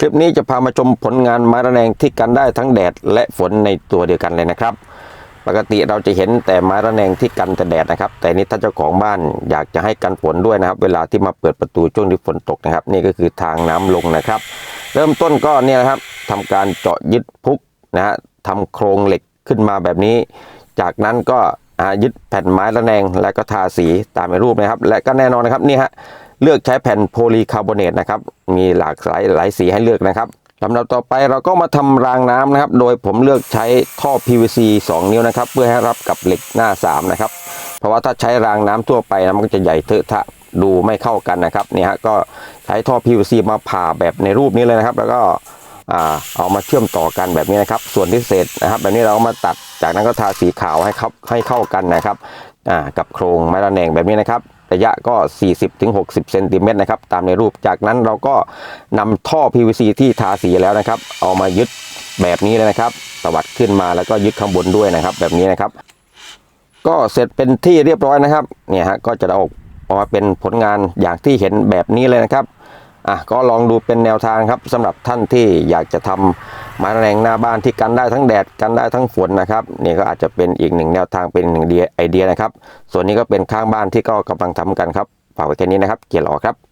คลิปนี้จะพามาชมผลงานไม้ระแนงที่กันได้ทั้งแดดและฝนในตัวเดียวกันเลยนะครับ ปกติเราจะเห็นแต่ไม้ระแนงที่กันแต่แดดนะครับ แต่นี่ถ้าเจ้าของบ้านอยากจะให้กันฝนด้วยนะครับ เวลาที่มาเปิดประตูช่วงที่ฝนตกนะครับ นี่ก็คือทางน้ำลงนะครับ เริ่มต้นก็เนี่ยนะครับทำการเจาะยึดพุกนะฮะทำโครงเหล็กขึ้นมาแบบนี้ จากนั้นก็ยึดแผ่นไม้ระแนงและก็ทาสีตามในรูปนะครับ และก็แน่นอนนะครับนี่ฮะ เลือกใช้แผ่นโพลีคาร์บอเนตนะครับ มีหลากหลายหลายสีให้เลือกนะครับลำดับต่อไปเราก็มาทำรางน้ำนะครับ โดยผมเลือกใช้ท่อ PVC 2 นิ้วนะครับ เพื่อให้รับกับเหล็กหน้า 3 นะครับ เพราะว่าถ้าใช้รางน้ำทั่วไปนะมันก็จะใหญ่เถอะทะดูไม่เข้ากันนะครับเนี่ยฮะก็ใช้ท่อ PVC มาผ่าแบบในรูปนี้เลยนะครับ แล้วก็เอามาเชื่อมต่อกันแบบนี้นะครับ ส่วนที่เศษนะครับแบบนี้เราก็มาตัดจากนั้นก็ทาสีขาวให้เข้าให้เข้ากันนะครับกับโครงไม้ระแนงแบบนี้นะครับ ระยะก็ 40-60เซนติเมตรนะครับตามในรูป จากนั้นเราก็นำท่อ PVC ที่ทาสีแล้วนะครับ เอามายึดแบบนี้เลยนะครับตวัดขึ้นมาแล้วก็ยึดข้างบนด้วยนะครับ แบบนี้นะครับ ก็เสร็จเป็นที่เรียบร้อยนะครับเนี่ยฮะก็จะออกออกมาเป็นผลงานอย่างที่เห็นแบบนี้เลยนะครับ อะก็ลองดูเป็นแนวทางครับสำหรับท่านที่อยากจะทำไม้แรงหน้าบ้านที่กันได้ทั้งแดดกันได้ทั้งฝนนะครับนี่ก็อาจจะเป็นอีกหนึ่งแนวทางเป็นหนึ่งไอเดียนะครับ ส่วนนี้ก็เป็นข้างบ้านที่ก็กำลังทำกันครับฝากไว้แค่นี้นะครับ เกียร์หลอครับ